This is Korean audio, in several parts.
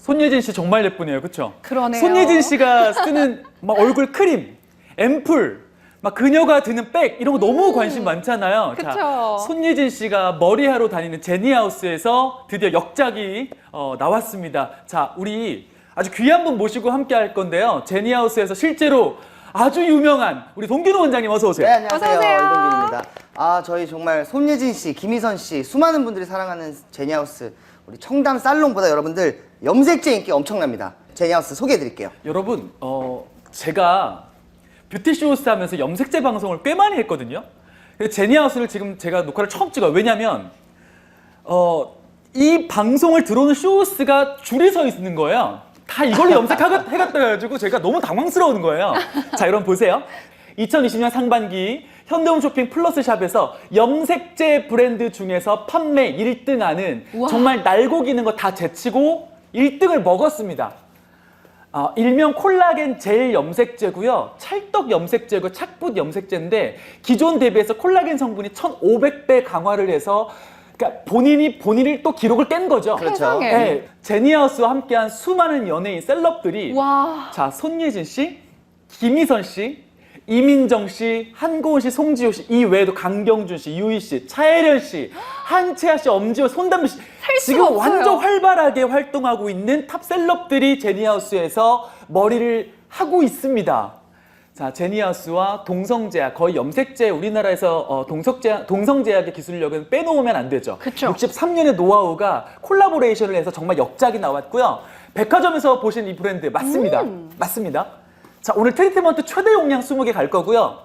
손예진 씨 정말 예쁘네요. 그렇죠? 그러네요. 손예진 씨가 쓰는 막 얼굴 크림, 앰플, 막 그녀가 드는 백 이런 거 너무 관심 많잖아요. 음. 그쵸. 손예진 씨가 머리하러 다니는 제니하우스에서 드디어 역작이 어, 나왔습니다. 자, 우리 아주 귀한 분 모시고 함께 할 건데요. 제니하우스에서 실제로 아주 유명한 우리 동균호 원장님 어서 오세요. 네, 안녕하세요. 어서 오세요. 이동균입니다. 아, 저희 정말 손예진 씨, 김희선 씨, 수많은 분들이 사랑하는 제니하우스, 우리 청담 살롱보다 여러분들 염색제 인기 엄청납니다. 제니하우스 소개해 드릴게요. 여러분, 어, 제가 뷰티쇼스 하면서 염색제 방송을 꽤 많이 했거든요. 근데 제니하우스를 지금 제가 녹화를 처음 찍어요. 왜냐면, 어, 이 방송을 들어오는 쇼스가 줄이 서 있는 거예요. 다 이걸로 염색해갔다 해가지고 제가 너무 당황스러운 거예요. 자, 여러분 보세요. 2020년 상반기 현대홈 쇼핑 플러스 샵에서 염색제 브랜드 중에서 판매 1등 하는 우와. 정말 날고 기는 거 다 제치고 1등을 먹었습니다. 어, 일명 콜라겐 젤 염색제고요. 찰떡 염색제고 착붙 염색제인데 기존 대비해서 콜라겐 성분이 1,500배 강화를 해서 그러니까 본인이 본인이 또 기록을 깬 거죠. 그렇죠. 세상에. 네, 제니하우스와 함께한 수많은 연예인 셀럽들이 와. 자 손예진 씨, 김희선 씨, 이민정 씨, 한고은 씨, 송지효 씨, 이 외에도 강경준 씨, 유희 씨, 차혜련 씨, 한채아 씨, 엄지호, 손담비 씨 지금 없어요. 완전 활발하게 활동하고 있는 탑 셀럽들이 제니하우스에서 머리를 하고 있습니다. 자, 제니하우스와 동성제약 거의 염색제 우리나라에서 어, 동성제약, 동성제약의 기술력은 빼놓으면 안 되죠. 그쵸. 63년의 노하우가 콜라보레이션을 해서 정말 역작이 나왔고요. 백화점에서 보신 이 브랜드 맞습니다. 음. 맞습니다. 자, 오늘 트리트먼트 최대 용량 20개 갈 거고요.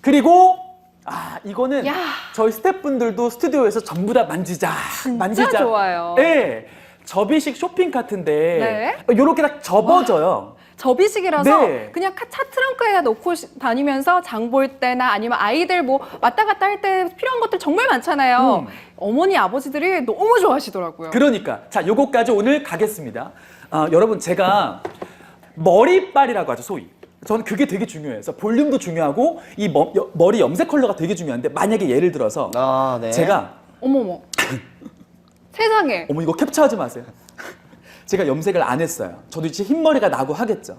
그리고 아, 이거는 야. 저희 스태프분들도 스튜디오에서 전부 다 만지자. 만지자. 좋아요. 네. 접이식 쇼핑 카트인데 네. 이렇게 딱 접어져요. 접이식이라서 네. 그냥 카- 차 트렁크에 넣고 시- 다니면서 장 볼 때나 아니면 아이들 뭐 왔다 갔다 할 때 필요한 것들 정말 많잖아요. 음. 어머니 아버지들이 너무 좋아하시더라고요. 그러니까 자 요거까지 오늘 가겠습니다. 아, 여러분 제가 머리빨이라고 하죠 소위. 저는 그게 되게 중요해서 볼륨도 중요하고 이 머, 여- 머리 염색 컬러가 되게 중요한데 만약에 예를 들어서 아, 네. 제가 어머머. 세상에. 어머 이거 캡처하지 마세요. 제가 염색을 안 했어요. 저도 이제 흰머리가 나고 하겠죠.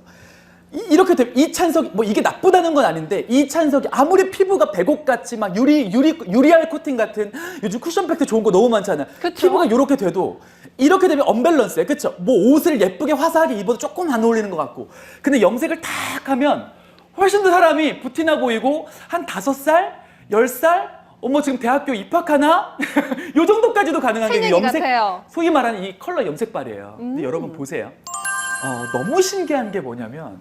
이, 렇게 되면 이 찬석이 뭐 이게 나쁘다는 건 아닌데 이 찬석이 아무리 피부가 백옥 같이 막 유리 유리 유리알 코팅 같은 요즘 쿠션 팩트 좋은 거 너무 많잖아요. 그쵸. 피부가 이렇게 돼도 이렇게 되면 언밸런스예요. 그렇죠? 뭐 옷을 예쁘게 화사하게 입어도 조금 안 어울리는 것 같고. 근데 염색을 탁 하면 훨씬 더 사람이 부티나 보이고 한 다섯 살, 열 살, 어머 지금 대학교 입학하나? 요 정도까지도 가능한 게 새내기 염색 같아요. 소위 말하는 이 컬러 염색발이에요. 음. 근데 여러분 보세요. 어, 너무 신기한 게 뭐냐면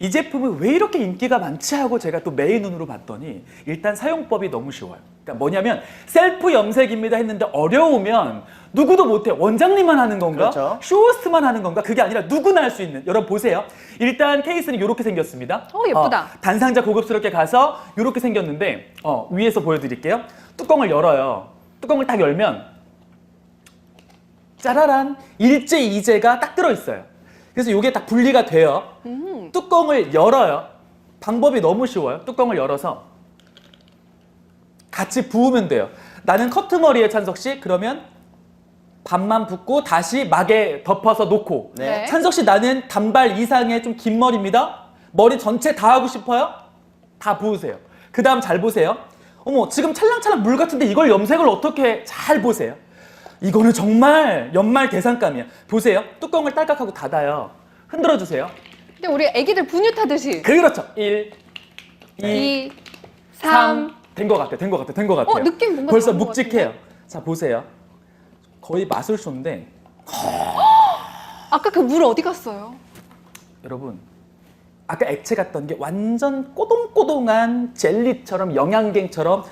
이 제품은 왜 이렇게 인기가 많지 하고 제가 또 메인 눈으로 봤더니 일단 사용법이 너무 쉬워요. 그러니까 뭐냐면 셀프 염색입니다 했는데 어려우면 누구도 못해. 원장님만 하는 건가? 그렇죠. 쇼호스트만 하는 건가? 그게 아니라 누구나 할 수 있는. 여러분 보세요. 일단 케이스는 이렇게 생겼습니다. 어, 예쁘다. 어, 단상자 고급스럽게 가서 이렇게 생겼는데 어, 위에서 보여드릴게요. 뚜껑을 열어요. 뚜껑을 딱 열면 짜라란 일제 이제가 딱 들어 있어요. 그래서 이게 딱 분리가 돼요. 음. 뚜껑을 열어요. 방법이 너무 쉬워요. 뚜껑을 열어서 같이 부으면 돼요. 나는 커트머리에 찬석 씨 그러면 반만 붓고 다시 막에 덮어서 놓고 네. 찬석 씨 나는 단발 이상의 좀 긴 머리입니다. 머리 전체 다 하고 싶어요? 다 부으세요. 그 다음 잘 보세요. 어머 지금 찰랑찰랑 물 같은데 이걸 염색을 어떻게 해? 잘 보세요. 이거는 정말 연말 대상감이야. 보세요. 뚜껑을 딸깍하고 닫아요. 흔들어 주세요. 근데 우리 애기들 분유 타듯이. 그렇죠. 1, 2, 2, 3. 3. 된것 같아요. 된것 같아요. 된것 같아요. 어, 느낌 뭔가 벌써 다른 것 묵직해요. 자, 보세요. 거의 마술쇼인데 아까 그 물 어디 갔어요? 여러분 아까 액체 같던 게 완전 꼬동꼬동한 젤리처럼 영양갱처럼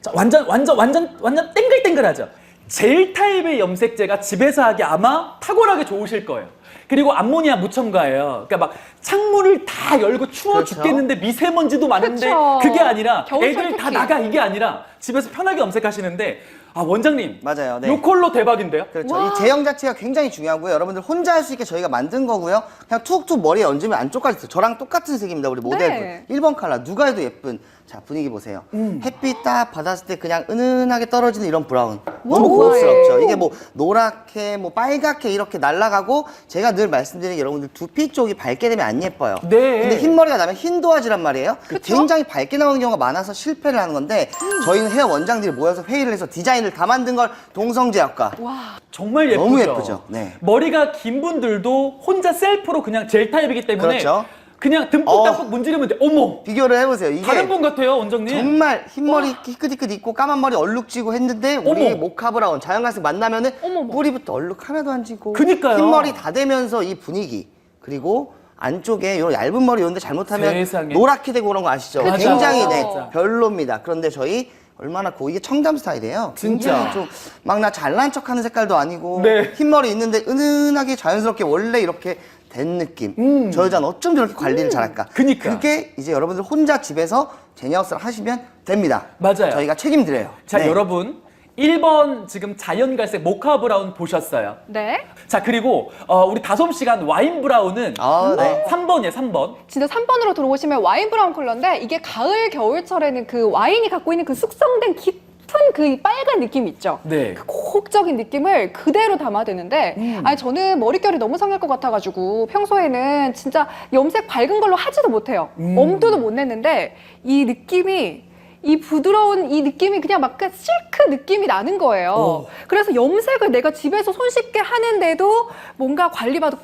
자, 완전 완전 완전 완전 땡글땡글하죠. 젤 타입의 염색제가 집에서 하기 아마 탁월하게 좋으실 거예요. 그리고 암모니아 무첨가예요. 그러니까 막 창문을 다 열고 추워 그렇죠. 죽겠는데 미세먼지도 많은데 그쵸. 그게 아니라 겨울철 애들 다 특히. 나가 이게 아니라 집에서 편하게 염색하시는데 아 원장님 맞아요. 네. 요 컬러 대박인데요? 그렇죠. 와. 이 제형 자체가 굉장히 중요하고요. 여러분들 혼자 할 수 있게 저희가 만든 거고요. 그냥 툭툭 머리에 얹으면 안쪽까지 있어요. 저랑 똑같은 색입니다. 우리 모델분. 네. 1번 컬러. 누가 해도 예쁜. 자, 분위기 보세요. 음. 햇빛 딱 받았을 때 그냥 은은하게 떨어지는 이런 브라운. 너무. 고급스럽죠. 이게 뭐 노랗게, 뭐 빨갛게 이렇게 날아가고 제가 늘 말씀드리는 게 여러분들 두피 쪽이 밝게 되면 안 예뻐요. 네. 근데 흰머리가 나면 흰 도화지란 말이에요. 굉장히 밝게 나오는 경우가 많아서 실패를 하는 건데 저희는 헤어 원장들이 모여서 회의를 해서 디자인 을 다 만든 걸 동성제약과 와. 정말 예쁘죠. 너무 예쁘죠. 네. 머리가 긴 분들도 혼자 셀프로 그냥 젤 타입이기 때문에 그렇죠. 그냥 듬뿍 어. 담뿍 문지르면 돼. 어머, 비교를 해보세요. 이게 다른 분 같아요, 원장님. 정말 흰머리 희끗희끗 있고 까만 머리 얼룩 지고 했는데 우리 어머. 모카 브라운 자연갈색 만나면은 어머머. 뿌리부터 얼룩 하나도 안 지고 그니까요. 흰머리 다 되면서 이 분위기 그리고 안쪽에 요 얇은 머리 요런데 잘못하면 세상에. 노랗게 되고 그런 거 아시죠? 그쵸. 굉장히 네. 별로입니다. 그런데 저희 얼마나 고 이게 청담 스타일이에요. 진짜. 좀막 나 잘난 척하는 색깔도 아니고 네. 흰머리 있는데 은은하게 자연스럽게 원래 이렇게 된 느낌. 음. 저 여자는 어쩜 저렇게 관리를 잘할까? 그니까. 그게 이제 여러분들 혼자 집에서 제니하우스를 하시면 됩니다. 맞아요. 저희가 책임드려요. 자, 네. 여러분. 1번 지금 자연갈색 모카 브라운 보셨어요. 네. 자, 그리고 어, 우리 다솜 시간 와인 브라운은 아, 네. 3번이에요, 3번. 진짜 3번으로 들어오시면 와인 브라운 컬러인데 이게 가을 겨울철에는 그 와인이 갖고 있는 그 숙성된 깊은 그 빨간 느낌 있죠. 네. 그 고혹적인 느낌을 그대로 담아대는데 음. 아니 저는 머릿결이 너무 상할 것 같아가지고 평소에는 진짜 염색 밝은 걸로 하지도 못해요. 음. 엄두도 못 냈는데 이 느낌이 이 부드러운 이 느낌이 그냥 막그 실크 느낌이 나는 거예요. 어. 그래서 염색을 내가 집에서 손쉽게 하는데도 뭔가 관리받고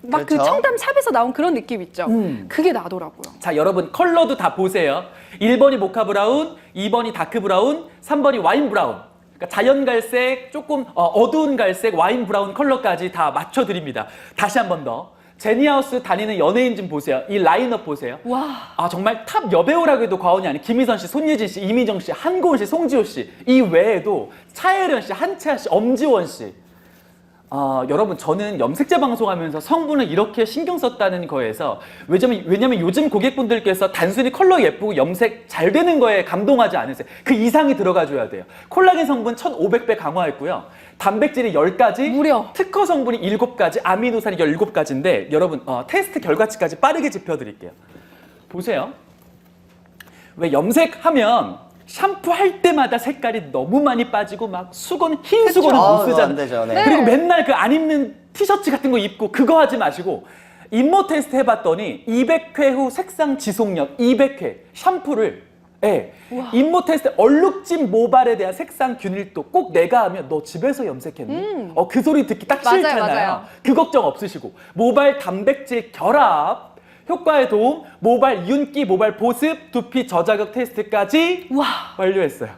막그 그렇죠. 청담 샵에서 나온 그런 느낌 있죠. 음. 그게 나더라고요. 자, 여러분 컬러도 다 보세요. 1번이 모카 브라운, 2번이 다크 브라운, 3번이 와인 브라운. 그러니까 자연 갈색, 조금 어, 어두운 갈색, 와인 브라운 컬러까지 다 맞춰 드립니다. 다시 한 번 더. 제니하우스 다니는 연예인 좀 보세요. 이 라인업 보세요. 와. 아 정말 탑 여배우라고 해도 과언이 아닌 김희선 씨, 손예진 씨, 이미정 씨, 한고은 씨, 송지효 씨 이 외에도 차혜련 씨, 한채아 씨, 엄지원 씨. 아 여러분 저는 염색제 방송하면서 성분을 이렇게 신경 썼다는 거에서 왜냐면 왜냐면 요즘 고객분들께서 단순히 컬러 예쁘고 염색 잘 되는 거에 감동하지 않으세요. 그 이상이 들어가 줘야 돼요. 콜라겐 성분 1,500배 강화했고요. 단백질이 10가지, 무려. 특허 성분이 7가지, 아미노산이 17가지인데 여러분 어, 테스트 결과치까지 빠르게 짚어드릴게요. 보세요. 왜 염색하면 샴푸 할 때마다 색깔이 너무 많이 빠지고 막 수건 흰 수건을 아, 못 그거 쓰잖아. 안 되죠, 네. 그리고 맨날 그 안 입는 티셔츠 같은 거 입고 그거 하지 마시고 입모 테스트 해봤더니 200회 후 색상 지속력 200회 샴푸를 예. 입모 테스트 얼룩진 모발에 대한 색상 균일도 꼭 내가 하면 너 집에서 염색했니? 어그 소리 듣기 딱 음. 맞아요, 싫잖아요. 맞아요. 그 걱정 없으시고 모발 단백질 결합 효과에 도움 모발 윤기 모발 보습 두피 저자극 테스트까지 와. 완료했어요.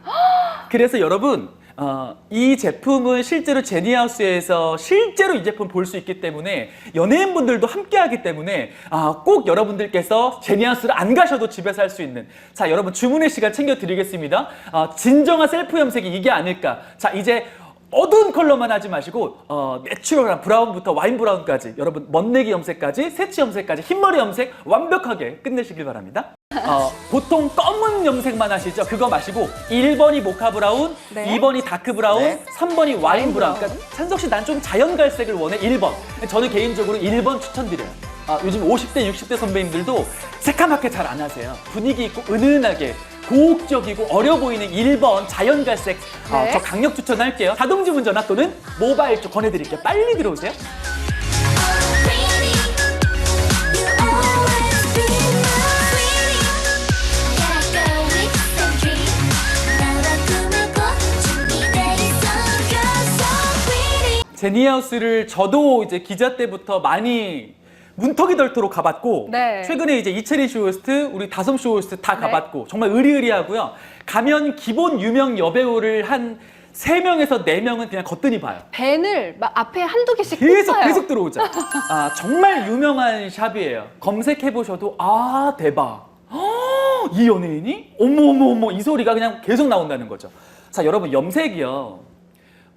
그래서 여러분 어, 이 제품은 실제로 제니하우스에서 실제로 이 제품 볼 수 있기 때문에 연예인분들도 함께 하기 때문에 아, 꼭 여러분들께서 제니하우스를 안 가셔도 집에서 할 수 있는 자 여러분 주문의 시간 챙겨 드리겠습니다. 어, 진정한 셀프 염색이 이게 아닐까. 자 이제 어두운 컬러만 하지 마시고 어, 내추럴한 브라운부터 와인 브라운까지 여러분 멋내기 염색까지 새치 염색까지 흰머리 염색 완벽하게 끝내시길 바랍니다. 어, 보통 검은 염색만 하시죠? 그거 마시고 1번이 모카 브라운, 네. 2번이 다크 브라운, 네. 3번이 와인 브라운. 그러니까 찬석 씨 난 좀 자연 갈색을 원해 1번. 저는 개인적으로 1번 추천드려요. 아, 요즘 50대, 60대 선배님들도 새까맣게 잘 안 하세요. 분위기 있고 은은하게 고혹적이고 어려 보이는 1번 자연 갈색 아, 네. 저 강력 추천할게요. 자동주문 전화 또는 모바일 쪽 권해드릴게요. 빨리 들어오세요. 제니하우스를 저도 이제 기자 때부터 많이 문턱이 덜도록 가봤고 네. 최근에 이제 이채리 쇼호스트, 우리 다솜 쇼호스트 다 네. 가봤고 정말 의리의리하고요. 가면 기본 유명 여배우를 한 세명에서네명은 그냥 거뜬히 봐요. 밴을 막 앞에 한두 개씩 계속 꽂아요. 계속 들어오죠. 아 정말 유명한 샵이에요. 검색해 보셔도 아 대박. 어, 이 연예인이? 어머 어머 어머 이 소리가 그냥 계속 나온다는 거죠. 자 여러분 염색이요.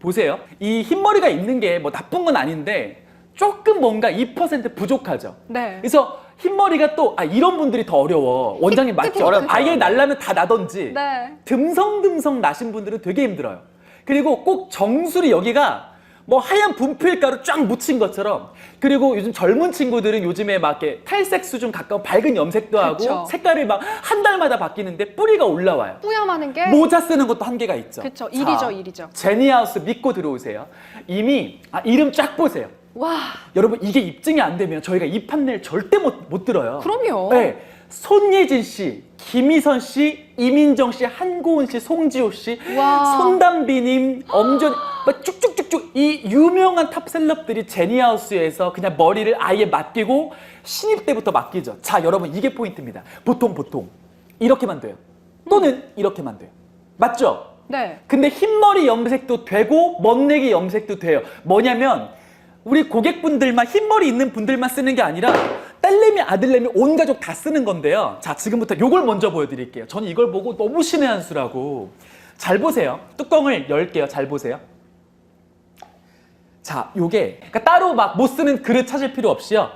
보세요. 이 흰머리가 있는 게 뭐 나쁜 건 아닌데 조금 뭔가 2% 부족하죠. 네. 그래서 흰머리가 또 아 이런 분들이 더 어려워. 원장님 맞죠? 어렵죠. 아예 날라면 다 나던지. 네. 듬성듬성 나신 분들은 되게 힘들어요. 그리고 꼭 정수리 여기가 뭐 하얀 분필가루 쫙 묻힌 것처럼 그리고 요즘 젊은 친구들은 요즘에 막 이렇게 탈색 수준 가까운 밝은 염색도 하고 그쵸. 색깔이 막 한 달마다 바뀌는데 뿌리가 올라와요. 뿌염하는 게 모자 쓰는 것도 한계가 있죠. 그쵸, 자, 일이죠, 일이죠. 제니하우스 믿고 들어오세요. 이미 아, 이름 쫙 보세요. 와 여러분 이게 입증이 안 되면 저희가 이 판넬 절대 못, 못 들어요. 그럼요. 네. 손예진 씨, 김희선 씨, 이민정 씨, 한고은 씨, 송지호 씨, 와. 손담비님, 엄전 막 쭉쭉쭉쭉 이 유명한 탑 셀럽들이 제니하우스에서 그냥 머리를 아예 맡기고 신입 때부터 맡기죠. 자 여러분 이게 포인트입니다. 보통 보통 이렇게만 돼요. 또는 이렇게만 돼요. 맞죠? 네. 근데 흰머리 염색도 되고 멋내기 염색도 돼요. 뭐냐면 우리 고객분들만 흰머리 있는 분들만 쓰는 게 아니라 딸내미 아들내미 온 가족 다 쓰는 건데요. 자 지금부터 요걸 먼저 보여드릴게요. 저는 이걸 보고 너무 신의 한 수라고. 잘 보세요. 뚜껑을 열게요. 잘 보세요. 자 요게 그러니까 따로 막 못 쓰는 그릇 찾을 필요 없이요.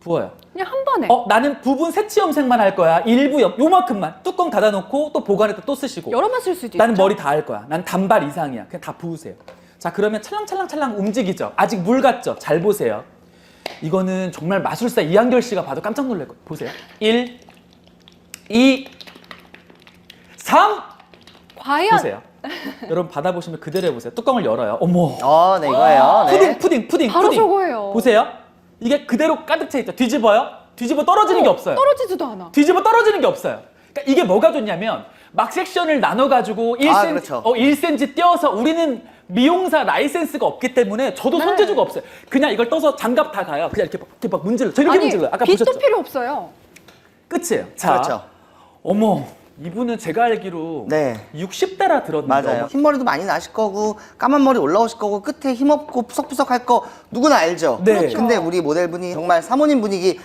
부어요. 그냥 한 번에. 어 나는 부분 세치 염색만 할 거야. 일부 염 요만큼만 뚜껑 닫아놓고 또 보관했다 또 쓰시고. 여러 번 쓸 수도 나는 있죠. 머리 다 할 거야. 난 단발 이상이야. 그냥 다 부으세요. 자, 그러면 찰랑찰랑찰랑 움직이죠. 아직 물 같죠? 잘 보세요. 이거는 정말 마술사 이한결 씨가 봐도 깜짝 놀랄 거예요. 보세요. 1, 2, 3! 과연 보세요. 여러분 받아보시면 그대로 해보세요. 뚜껑을 열어요. 어머. 어, 네, 이거예요. 네. 푸딩, 푸딩, 푸딩, 바로 푸딩. 저거예요. 보세요. 이게 그대로 가득 차 있죠. 뒤집어요. 뒤집어 떨어지는 게 없어요. 떨어지지도 않아. 뒤집어 떨어지는 게 없어요. 그러니까 이게 뭐가 좋냐면 막 섹션을 나눠 가지고 1cm, 아, 그렇죠. 어, 1cm 띄어서 우리는 미용사 라이센스가 없기 때문에 저도 네. 손재주가 없어요. 그냥 이걸 떠서 장갑 다 가요. 그냥 이렇게 막, 이렇게 막 문질러. 저 이렇게 아니 문질러요. 아까 빗도 보셨죠? 필요 없어요. 끝이에요. 자, 그렇죠. 어머 이분은 제가 알기로 네. 60대라 들었는데 맞아요. 흰머리도 많이 나실 거고 까만 머리 올라오실 거고 끝에 힘없고 푸석푸석 할 거 누구나 알죠. 네. 그렇죠. 근데 우리 모델분이 정말 사모님 분위기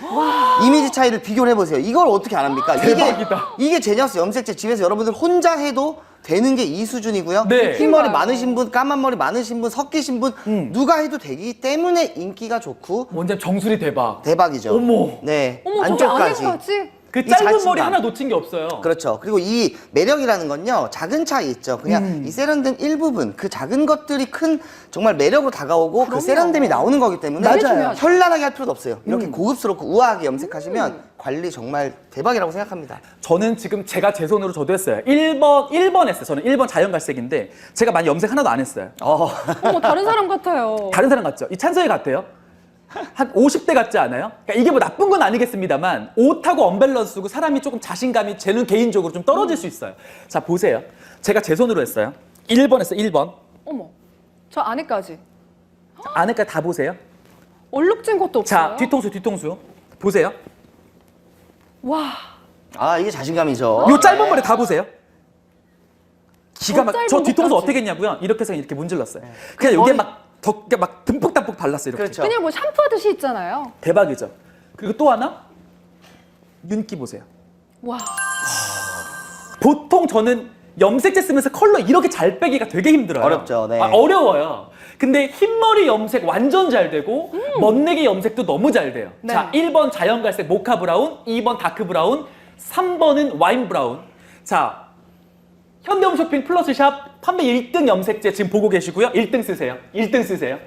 이미지 차이를 비교를 해보세요. 이걸 어떻게 안 합니까? 대박이다. 이게 이게 제니어스 염색제 집에서 여러분들 혼자 해도 되는 게 이 수준이고요. 네. 흰머리 그러니까요. 많으신 분, 까만 머리 많으신 분, 섞이신 분 음. 누가 해도 되기 때문에 인기가 좋고 원장 정수리 대박. 대박이죠. 어머. 네. 어머 저기 안쪽까지. 안에까지. 그 이 짧은 머리 자신감. 하나 놓친 게 없어요. 그렇죠. 그리고 이 매력이라는 건요, 작은 차이 있죠. 그냥 음. 이 세련된 일부분, 그 작은 것들이 큰 정말 매력으로 다가오고 그. 세련됨이 나오는 거기 때문에 맞아요. 중요하죠. 현란하게 할 필요도 없어요. 이렇게 음. 고급스럽고 우아하게 염색하시면 관리 정말 대박이라고 생각합니다. 저는 지금 제가 제 손으로 저도 했어요. 1번 1번 했어요. 저는 1번 자연갈색인데 제가 많이 염색 하나도 안 했어요. 어. 어머 다른 사람 같아요. 다른 사람 같죠? 이 찬성이 같아요? 한 50대 같지 않아요? 그러니까 이게 뭐 나쁜 건 아니겠습니다만 옷하고 언밸런스고 사람이 조금 자신감이 제는 개인적으로 좀 떨어질 수 있어요. 자 보세요. 제가 제 손으로 했어요. 1번 했어요. 1번. 어머 저 안에까지. 자, 안에까지 다 보세요. 얼룩진 것도 없어요. 자 뒤통수 뒤통수 보세요. 와 아, 이게 자신감이죠. 요 짧은 머리 다 보세요. 기가 저 막, 짧은 저 뒤통수 것까지. 어떻게 했냐고요? 이렇게 해서 이렇게 문질렀어요. 그냥 여기에 머리- 막, 더, 그냥 막 듬뿍 발랐어요. 이렇게. 그렇죠. 그냥 뭐 샴푸하듯이 있잖아요. 대박이죠. 그리고 또 하나 윤기 보세요. 와 보통 저는 염색제 쓰면서 컬러 이렇게 잘 빼기가 되게 힘들어요. 어렵죠, 네. 아, 어려워요. 근데 흰머리 염색 완전 잘 되고 멋내기 염색도 너무 잘 돼요. 네. 자, 1번 자연갈색 모카 브라운, 2번 다크 브라운, 3번은 와인 브라운. 자, 현대홈 쇼핑 플러스 샵 판매 1등 염색제 지금 보고 계시고요. 1등 쓰세요. 1등 쓰세요.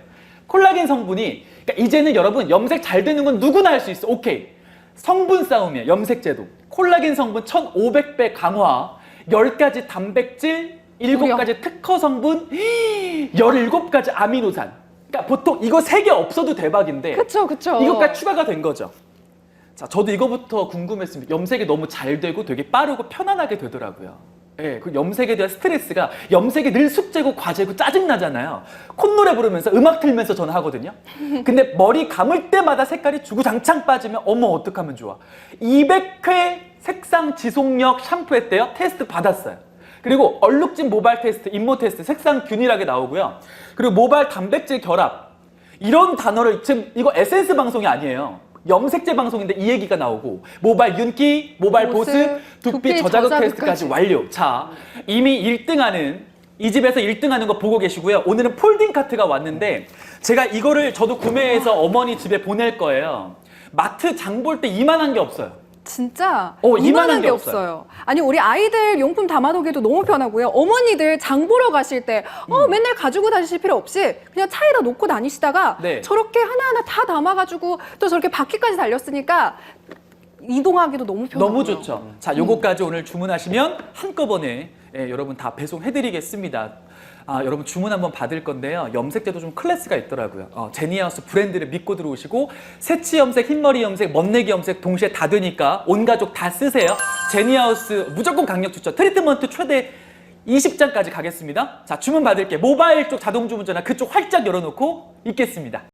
콜라겐 성분이 그러니까 이제는 여러분 염색 잘 되는 건 누구나 할 수 있어. 오케이. 성분 싸움이야. 염색제도. 콜라겐 성분 1500배 강화, 10가지 단백질, 7가지 특허 성분, 17가지 아미노산. 그러니까 보통 이거 3개 없어도 대박인데 그쵸 그쵸. 이것까지 추가가 된 거죠. 자, 저도 이거부터 궁금했습니다. 염색이 너무 잘 되고 되게 빠르고 편안하게 되더라고요. 예, 그 염색에 대한 스트레스가 염색이 늘 숙제고 과제고 짜증나잖아요. 콧노래 부르면서 음악 틀면서 저는 하거든요. 근데 머리 감을 때마다 색깔이 주구장창 빠지면 어머 어떡하면 좋아. 200회 색상 지속력 샴푸 했대요. 테스트 받았어요. 그리고 얼룩진 모발 테스트, 인모 테스트 색상 균일하게 나오고요. 그리고 모발 단백질 결합 이런 단어를 지금 이거 에센스 방송이 아니에요. 염색제 방송인데 이 얘기가 나오고 모발 윤기, 모발 보습, 두피, 저자극. 테스트까지 완료. 자, 이미 1등하는 이 집에서 1등하는 거 보고 계시고요. 오늘은 폴딩 카트가 왔는데 제가 이거를 저도 구매해서 어머니 집에 보낼 거예요. 마트 장 볼 때 이만한 게 없어요. 진짜 어, 이만한, 이만한 게게 없어요. 아니 우리 아이들 용품 담아두기도 너무 편하고요. 어머니들 장 보러 가실 때 어, 맨날 가지고 다니실 필요 없이 그냥 차에다 놓고 다니시다가 네. 저렇게 하나하나 다 담아가지고 또 저렇게 바퀴까지 달렸으니까 이동하기도 너무 편하고 너무 좋죠. 자, 요거까지 오늘 주문하시면 한꺼번에 예, 여러분 다 배송해드리겠습니다. 아, 여러분 주문 한번 받을 건데요. 염색제도 좀 클래스가 있더라고요. 어, 제니하우스 브랜드를 믿고 들어오시고 새치 염색, 흰머리 염색, 멋내기 염색 동시에 다 되니까 온 가족 다 쓰세요. 제니하우스 무조건 강력 추천. 트리트먼트 최대 20장까지 가겠습니다. 자, 주문 받을게. 모바일 쪽 자동 주문 전화 그쪽 활짝 열어놓고 있겠습니다.